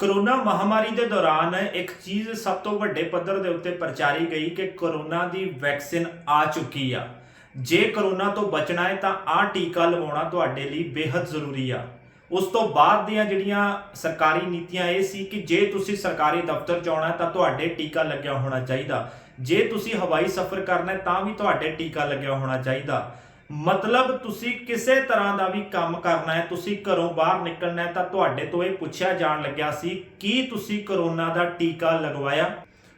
Corona ਮਹਾਮਾਰੀ ਦੇ ਦੌਰਾਨ ਇੱਕ ਚੀਜ਼ ਸਭ ਤੋਂ ਵੱਡੇ ਪੱਧਰ ਦੇ ਉੱਤੇ ਪ੍ਰਚਾਰੀ ਗਈ ਕਿ ਕਰੋਨਾ ਦੀ ਵੈਕਸੀਨ ਆ ਚੁੱਕੀ ਆ। ਜੇ ਕਰੋਨਾ ਤੋਂ ਬਚਣਾ ਹੈ ਤਾਂ ਆਹ ਟੀਕਾ ਲਵਾਉਣਾ ਤੁਹਾਡੇ ਲਈ ਬੇहद ਜ਼ਰੂਰੀ ਆ। ਉਸ ਤੋਂ ਬਾਅਦ ਦੀਆਂ ਜਿਹੜੀਆਂ ਸਰਕਾਰੀ ਨੀਤੀਆਂ ਇਹ ਸੀ ਕਿ ਜੇ ਤੁਸੀਂ ਸਰਕਾਰੀ ਦਫ਼ਤਰ 'ਚ ਆਉਣਾ ਤਾਂ ਤੁਹਾਡੇ ਟੀਕਾ ਲੱਗਿਆ ਹੋਣਾ ਚਾਹੀਦਾ। ਜੇ ਤੁਸੀਂ ਹਵਾਈ ਸਫ਼ਰ ਕਰਨਾ ਤਾਂ ਵੀ ਤੁਹਾਡੇ ਟੀਕਾ ਲੱਗਿਆ ਹੋਣਾ ਚਾਹੀਦਾ। ਮਤਲਬ ਤੁਸੀਂ ਕਿਸੇ ਤਰ੍ਹਾਂ ਦਾ ਵੀ ਕੰਮ ਕਰਨਾ ਹੈ, ਤੁਸੀਂ ਘਰੋਂ ਬਾਹਰ ਨਿਕਲਣਾ ਹੈ ਤਾਂ ਤੁਹਾਡੇ ਤੋਂ ਇਹ ਪੁੱਛਿਆ ਜਾਣ ਲੱਗਿਆ ਸੀ, ਕੀ ਤੁਸੀਂ ਕਰੋਨਾ ਦਾ ਟੀਕਾ ਲਗਵਾਇਆ?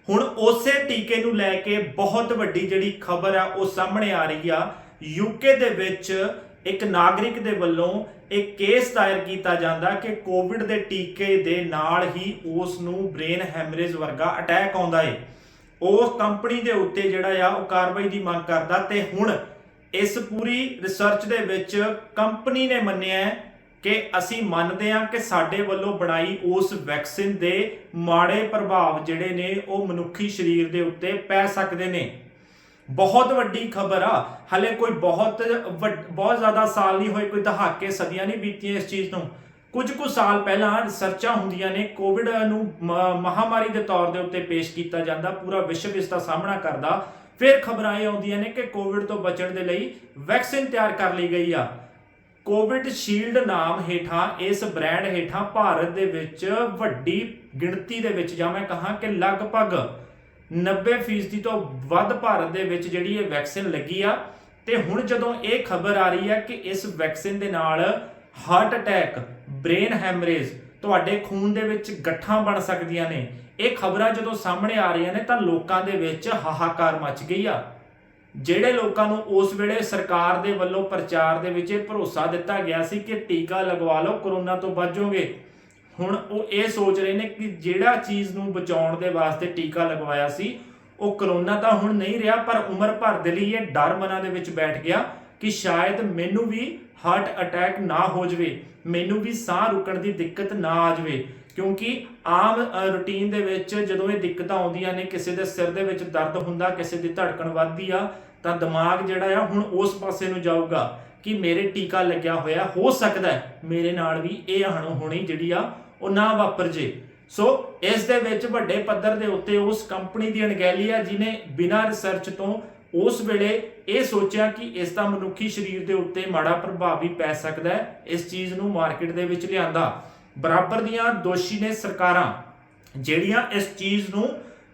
ਹੁਣ ਉਸੇ ਟੀਕੇ ਨੂੰ ਲੈ ਕੇ ਬਹੁਤ ਵੱਡੀ ਜਿਹੜੀ ਖਬਰ ਆ, ਉਹ ਸਾਹਮਣੇ ਆ ਰਹੀ ਆ। ਯੂਕੇ ਦੇ ਵਿੱਚ ਇੱਕ ਨਾਗਰਿਕ ਦੇ ਵੱਲੋਂ ਇੱਕ ਕੇਸ ਦਾਇਰ ਕੀਤਾ ਜਾਂਦਾ ਕਿ ਕੋਵਿਡ ਦੇ ਟੀਕੇ ਦੇ ਨਾਲ ਹੀ ਉਸ ਨੂੰ ਬ੍ਰੇਨ ਹੈਮਰੇਜ ਵਰਗਾ ਅਟੈਕ ਆਉਂਦਾ ਏ। ਉਸ ਕੰਪਨੀ ਦੇ ਉੱਤੇ ਜਿਹੜਾ ਆ, ਉਹ ਕਾਰਵਾਈ ਦੀ ਮੰਗ ਕਰਦਾ ਤੇ ਹੁਣ ਇਸ ਪੂਰੀ ਰਿਸਰਚ ਦੇ ਵਿੱਚ ਕੰਪਨੀ ਨੇ ਮੰਨਿਆ ਕਿ ਅਸੀਂ ਮੰਨਦੇ ਹਾਂ ਕਿ ਸਾਡੇ ਵੱਲੋਂ ਬਣਾਈ ਉਸ ਵੈਕਸੀਨ ਦੇ ਮਾੜੇ ਪ੍ਰਭਾਵ ਜਿਹੜੇ ਨੇ ਉਹ ਮਨੁੱਖੀ ਸਰੀਰ ਦੇ ਉੱਤੇ ਪੈ ਸਕਦੇ ਨੇ। ਬਹੁਤ ਵੱਡੀ ਖਬਰ ਆ। ਹਲੇ ਕੋਈ ਬਹੁਤ ਵੱਡ- ਬਹੁਤ ਜ਼ਿਆਦਾ ਸਾਲ ਨਹੀਂ ਹੋਏ, ਕੋਈ ਦਹਾਕੇ ਸਦੀਆਂ ਨਹੀਂ ਬੀਤੀਆਂ ਇਸ ਚੀਜ਼ ਨੂੰ। ਕੁਝ ਕੁ ਸਾਲ ਪਹਿਲਾਂ ਰਿਸਰਚਾਂ ਹੁੰਦੀਆਂ ਨੇ ਕੋਵਿਡ ਨੂੰ ਮ- ਮਹਾਮਾਰੀ ਦੇ ਤੌਰ ਦੇ ਉੱਤੇ ਪੇਸ਼ ਕੀਤਾ ਜਾਂਦਾ, ਪੂਰਾ ਵਿਸ਼ਵ ਇਸ ਦਾ ਸਾਹਮਣਾ ਕਰਦਾ। ਫਿਰ ਖਬਰਾਂ ਇਹ ਆਉਂਦੀਆਂ ਨੇ ਕਿ ਕੋਵਿਡ ਤੋਂ ਬਚਣ ਦੇ ਲਈ ਵੈਕਸੀਨ ਤਿਆਰ ਕਰ ਲਈ ਗਈ ਆ। ਕੋਵਿਡ ਸ਼ੀਲਡ ਨਾਮ ਹੇਠਾਂ, ਇਸ ਬ੍ਰਾਂਡ ਹੇਠਾਂ ਭਾਰਤ ਦੇ ਵਿੱਚ ਵੱਡੀ ਗਿਣਤੀ ਦੇ ਵਿੱਚ ਜਾਂ ਮੈਂ ਕਹਾਂ ਕਿ ਲਗਭਗ 90% ਤੋਂ ਵੱਧ ਭਾਰਤ ਦੇ ਵਿੱਚ ਜਿਹੜੀ ਇਹ ਵੈਕਸੀਨ ਲੱਗੀ ਆ। ਤੇ ਹੁਣ ਜਦੋਂ ਇਹ ਖਬਰ ਆ ਰਹੀ ਆ ਕਿ ਇਸ ਵੈਕਸੀਨ ਦੇ ਨਾਲ ਹਾਰਟ ਅਟੈਕ ਬ੍ਰੇਨ ਹੈਮਰੇਜ ਤੁਹਾਡੇ ਖੂਨ ਦੇ ਵਿੱਚ ਗੱਠਾਂ ਬਣ ਸਕਦੀਆਂ ਨੇ ਇਹ ਖਬਰਾਂ ਜਦੋਂ ਸਾਹਮਣੇ ਆ ਰਹੀਆਂ ਨੇ ਤਾਂ ਲੋਕਾਂ ਦੇ ਵਿੱਚ ਹਾਹਾਕਾਰ ਮਚ ਗਈ ਆ। ਜਿਹੜੇ ਲੋਕਾਂ ਨੂੰ ਉਸ ਵੇਲੇ ਸਰਕਾਰ ਦੇ ਵੱਲੋਂ ਪ੍ਰਚਾਰ ਦੇ ਵਿੱਚ ਇਹ ਭਰੋਸਾ ਦਿੱਤਾ ਗਿਆ ਸੀ ਕਿ ਟੀਕਾ ਲਗਵਾ ਲਓ, ਕਰੋਨਾ ਤੋਂ ਬਚੋਗੇ ਹੁਣ ਉਹ ਇਹ ਸੋਚ ਰਹੇ ਨੇ ਕਿ ਜਿਹੜਾ ਚੀਜ਼ ਨੂੰ ਬਚਾਉਣ ਦੇ ਵਾਸਤੇ ਟੀਕਾ ਲਗਵਾਇਆ ਸੀ, ਉਹ ਕਰੋਨਾ ਤਾਂ ਹੁਣ ਨਹੀਂ ਰਿਹਾ, ਪਰ ਉਮਰ ਭਰ ਦੇ ਲਈ ਇਹ ਡਰ ਮਨਾਂ ਦੇ ਵਿੱਚ ਬੈਠ ਗਿਆ ਕਿ ਸ਼ਾਇਦ ਮੈਨੂੰ ਵੀ ਹਾਰਟ ਅਟੈਕ ਨਾ ਹੋ ਜਾਵੇ, ਮੈਨੂੰ ਵੀ ਸਾਹ ਰੁਕਣ ਦੀ ਦਿੱਕਤ ਨਾ ਆ ਜਾਵੇ। ਕਿਉਂਕਿ ਆਮ ਰੂਟੀਨ ਦੇ ਵਿੱਚ ਜਦੋਂ ਇਹ ਦਿੱਕਤਾਂ ਆਉਂਦੀਆਂ ਨੇ, ਕਿਸੇ ਦੇ ਸਿਰ ਦੇ ਵਿੱਚ ਦਰਦ ਹੁੰਦਾ, ਕਿਸੇ ਦੀ ਧੜਕਣ ਵੱਧਦੀ ਆ, ਤਾਂ ਦਿਮਾਗ ਜਿਹੜਾ ਆ ਹੁਣ ਉਸ ਪਾਸੇ ਨੂੰ ਜਾਊਗਾ ਕਿ ਮੇਰੇ ਟੀਕਾ ਲੱਗਿਆ ਹੋਇਆ, ਹੋ ਸਕਦਾ ਮੇਰੇ ਨਾਲ ਵੀ ਇਹ ਅਣਹੋਣੀ ਜਿਹੜੀ ਆ, ਉਹ ਨਾ ਵਾਪਰ ਜੇ। ਸੋ ਇਸ ਦੇ ਵਿੱਚ ਵੱਡੇ ਪੱਧਰ ਦੇ ਉੱਤੇ ਉਸ ਕੰਪਨੀ ਦੀ ਅਣਗਹਿਲੀ ਆ ਜਿਨੇ ਬਿਨਾਂ ਰਿਸਰਚ ਤੋਂ ਉਸ ਵੇਲੇ ਇਹ ਸੋਚਿਆ ਕਿ ਇਸ ਦਾ ਮਨੁੱਖੀ ਸਰੀਰ ਦੇ ਉੱਤੇ ਮਾੜਾ ਪ੍ਰਭਾਵ ਵੀ ਪੈ ਸਕਦਾ ਹੈ, ਇਸ ਚੀਜ਼ ਨੂੰ ਮਾਰਕੀਟ ਦੇ ਵਿੱਚ ਲਿਆਂਦਾ। ਬਰਾਬਰ ਦੀਆਂ ਦੋਸ਼ੀ ਨੇ ਸਰਕਾਰਾਂ ਜਿਹੜੀਆਂ ਇਸ ਚੀਜ਼ ਨੂੰ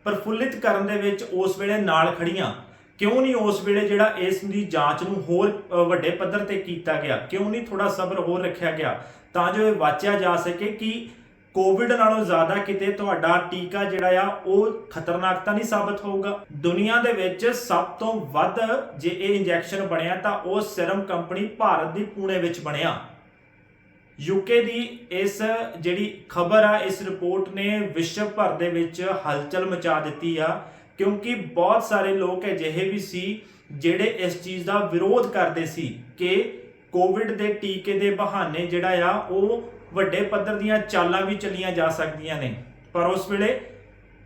ਪ੍ਰਫੁੱਲਿਤ ਕਰਨ ਦੇ ਵਿੱਚ ਉਸ ਵੇਲੇ ਨਾਲ ਖੜੀਆਂ ਕਿਉਂ ਨਹੀਂ ਉਸ ਵੇਲੇ ਜਿਹੜਾ ਇਸ ਦੀ ਜਾਂਚ ਨੂੰ ਹੋਰ ਵੱਡੇ ਪੱਧਰ ਤੇ ਕੀਤਾ ਗਿਆ? ਕਿਉਂ ਨਹੀਂ ਥੋੜਾ ਸਬਰ ਹੋਰ ਰੱਖਿਆ ਗਿਆ? ਤਾਂ ਜੋ ਇਹ ਵਾਚਿਆ ਜਾ ਸਕੇ ਕਿ ਕੋਵਿਡ ਨਾਲੋਂ ਜ਼ਿਆਦਾ ਕਿਤੇ ਤੁਹਾਡਾ ਟੀਕਾ ਜਿਹੜਾ ਆ, ਉਹ ਖਤਰਨਾਕ ਤਾਂ ਨਹੀਂ ਸਾਬਤ ਹੋਊਗਾ? ਦੁਨੀਆ ਦੇ ਵਿੱਚ ਸਭ ਤੋਂ ਵੱਧ ਜੇ ਇਹ ਇੰਜੈਕਸ਼ਨ ਬਣਿਆ ਤਾਂ ਉਹ ਸਿਰਮ ਕੰਪਨੀ ਭਾਰਤ ਦੀ ਪੂਣੇ ਵਿੱਚ ਬਣਿਆ। ਯੂਕੇ ਦੀ ਇਸ ਜਿਹੜੀ ਖਬਰ ਆ, ਇਸ ਰਿਪੋਰਟ ਨੇ ਵਿਸ਼ਵ ਭਰ ਦੇ ਵਿੱਚ ਹਲਚਲ ਮਚਾ ਦਿੱਤੀ ਆ, ਕਿਉਂਕਿ ਬਹੁਤ ਸਾਰੇ ਲੋਕ ਅਜਿਹੇ ਵੀ ਸੀ ਜਿਹੜੇ ਇਸ ਚੀਜ਼ ਦਾ ਵਿਰੋਧ ਕਰਦੇ ਸੀ ਕਿ ਕੋਵਿਡ ਦੇ ਟੀਕੇ ਦੇ ਬਹਾਨੇ ਜਿਹੜਾ ਆ, ਉਹ ਵੱਡੇ ਪੱਧਰ ਦੀਆਂ ਚਾਲਾਂ ਵੀ ਚੱਲੀਆਂ ਜਾ ਸਕਦੀਆਂ ਨੇ। ਪਰ ਉਸ ਵੇਲੇ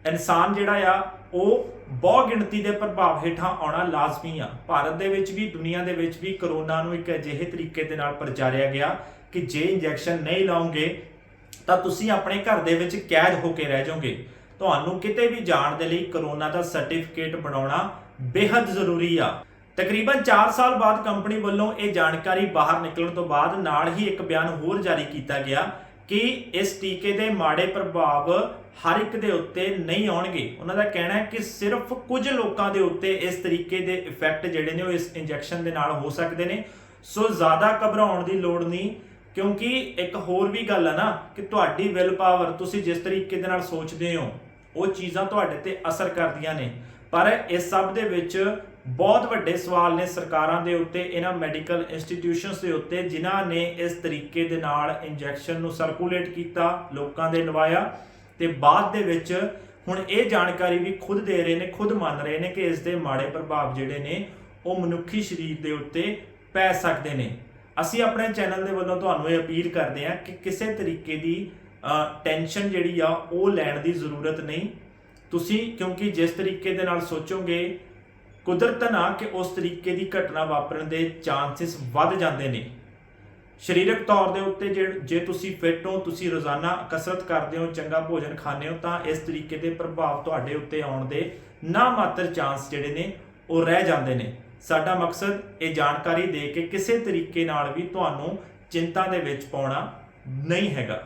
ਇਨਸਾਨ ਜਿਹੜਾ ਆ, ਉਹ ਬਹੁ ਗਿਣਤੀ ਦੇ ਪ੍ਰਭਾਵ ਹੇਠਾਂ ਆਉਣਾ ਲਾਜ਼ਮੀ ਆ। ਭਾਰਤ ਦੇ ਵਿੱਚ ਵੀ, ਦੁਨੀਆ ਦੇ ਵਿੱਚ ਵੀ ਕਰੋਨਾ ਨੂੰ ਇੱਕ ਅਜਿਹੇ ਤਰੀਕੇ ਦੇ ਨਾਲ ਪ੍ਰਚਾਰਿਆ ਗਿਆ ਕਿ ਜੇ ਇੰਜੈਕਸ਼ਨ ਨਹੀਂ ਲਾਉਂਗੇ, ਤਾਂ ਤੁਸੀਂ ਆਪਣੇ ਘਰ ਦੇ ਵਿੱਚ ਕੈਦ ਹੋ ਕੇ ਰਹਿ ਜਾਓਗੇ। ਤੁਹਾਨੂੰ ਕਿਤੇ ਵੀ ਜਾਣ ਦੇ ਲਈ ਕਰੋਨਾ ਦਾ ਸਰਟੀਫਿਕੇਟ ਬਣਾਉਣਾ ਬੇहद ਜ਼ਰੂਰੀ ਆ। ਤਕਰੀਬਨ 4 ਸਾਲ ਬਾਅਦ ਕੰਪਨੀ ਵੱਲੋਂ ਇਹ ਜਾਣਕਾਰੀ ਬਾਹਰ ਨਿਕਲਣ ਤੋਂ ਬਾਅਦ ਨਾਲ ਹੀ ਇੱਕ ਬਿਆਨ ਹੋਰ ਜਾਰੀ ਕੀਤਾ ਗਿਆ ਕਿ ਇਸ ਟੀਕੇ ਦੇ ਮਾੜੇ ਪ੍ਰਭਾਵ ਹਰ ਇੱਕ ਦੇ ਉੱਤੇ ਨਹੀਂ ਆਉਣਗੇ। ਉਹਨਾਂ ਦਾ ਕਹਿਣਾ ਹੈ ਕਿ ਸਿਰਫ ਕੁਝ ਲੋਕਾਂ ਦੇ ਉੱਤੇ ਇਸ ਤਰੀਕੇ ਦੇ ਇਫੈਕਟ ਜਿਹੜੇ ਨੇ ਉਹ ਇਸ ਇੰਜੈਕਸ਼ਨ ਦੇ ਨਾਲ ਹੋ ਸਕਦੇ ਨੇ। ਸੋ ਜ਼ਿਆਦਾ ਘਬਰਾਉਣ ਦੀ ਲੋੜ ਨਹੀਂ। ਕਿਉਂਕਿ ਇੱਕ ਹੋਰ ਵੀ ਗੱਲ ਹੈ ਨਾ ਕਿ ਤੁਹਾਡੀ ਵਿਲ ਪਾਵਰ ਤੁਸੀਂ ਜਿਸ ਤਰੀਕੇ ਦੇ ਨਾਲ ਸੋਚਦੇ ਹੋ, ਉਹ ਚੀਜ਼ਾਂ ਤੁਹਾਡੇ ਤੇ ਅਸਰ ਕਰਦੀਆਂ ਨੇ। ਪਰ ਇਸ ਸਭ ਦੇ ਵਿੱਚ ਬਹੁਤ ਵੱਡੇ ਸਵਾਲ ਨੇ ਸਰਕਾਰਾਂ ਦੇ ਉੱਤੇ, ਇਹਨਾਂ ਮੈਡੀਕਲ ਇੰਸਟੀਟਿਊਸ਼ਨਸ ਦੇ ਉੱਤੇ, ਜਿਨ੍ਹਾਂ ਨੇ ਇਸ ਤਰੀਕੇ ਦੇ ਨਾਲ ਇੰਜੈਕਸ਼ਨ ਨੂੰ ਸਰਕੂਲੇਟ ਕੀਤਾ, ਲੋਕਾਂ ਦੇ ਲਵਾਇਆ। ਤੇ ਬਾਅਦ ਦੇ ਵਿੱਚ ਹੁਣ ਇਹ ਜਾਣਕਾਰੀ ਵੀ ਖੁਦ ਦੇ ਰਹੇ ਨੇ, ਖੁਦ ਮੰਨ ਰਹੇ ਨੇ ਕਿ ਇਸ ਦੇ ਮਾੜੇ ਪ੍ਰਭਾਵ ਜਿਹੜੇ ਨੇ, ਉਹ ਮਨੁੱਖੀ ਸਰੀਰ ਦੇ ਉੱਤੇ ਪੈ ਸਕਦੇ ਨੇ। ਅਸੀਂ ਆਪਣੇ ਚੈਨਲ ਦੇ ਵੱਲੋਂ ਤੁਹਾਨੂੰ ਇਹ ਅਪੀਲ ਕਰਦੇ ਹਾਂ ਕਿ ਕਿਸੇ ਤਰੀਕੇ ਦੀ ਟੈਨਸ਼ਨ ਜਿਹੜੀ ਆ, ਉਹ ਲੈਣ ਦੀ ਜ਼ਰੂਰਤ ਨਹੀਂ। ਤੁਸੀਂ ਕਿਉਂਕਿ ਜਿਸ ਤਰੀਕੇ ਦੇ ਨਾਲ ਸੋਚੋਗੇ, ਕੁਦਰਤ ਨਾ ਕਿ ਉਸ ਤਰੀਕੇ ਦੀ ਘਟਨਾ ਵਾਪਰਨ ਦੇ ਚਾਂਸਸ ਵੱਧ ਜਾਂਦੇ ਨੇ। ਸਰੀਰਕ ਤੌਰ ਦੇ ਉੱਤੇ ਜੇ ਤੁਸੀਂ ਫਿੱਟ ਹੋ, ਤੁਸੀਂ ਰੋਜ਼ਾਨਾ ਕਸਰਤ ਕਰਦੇ ਹੋ, ਚੰਗਾ ਭੋਜਨ ਖਾਂਦੇ ਹੋ, ਤਾਂ ਇਸ ਤਰੀਕੇ ਦੇ ਪ੍ਰਭਾਵ ਤੁਹਾਡੇ ਉੱਤੇ ਆਉਣ ਦੇ ਨਾ ਮਾਤਰ ਚਾਂਸ ਜਿਹੜੇ ਨੇ, ਉਹ ਰਹਿ ਜਾਂਦੇ ਨੇ। ਸਾਡਾ ਮਕਸਦ ਇਹ ਜਾਣਕਾਰੀ ਦੇ ਕੇ ਕਿਸੇ ਤਰੀਕੇ ਨਾਲ ਵੀ ਤੁਹਾਨੂੰ ਚਿੰਤਾ ਦੇ ਵਿੱਚ ਪਾਉਣਾ ਨਹੀਂ ਹੈਗਾ।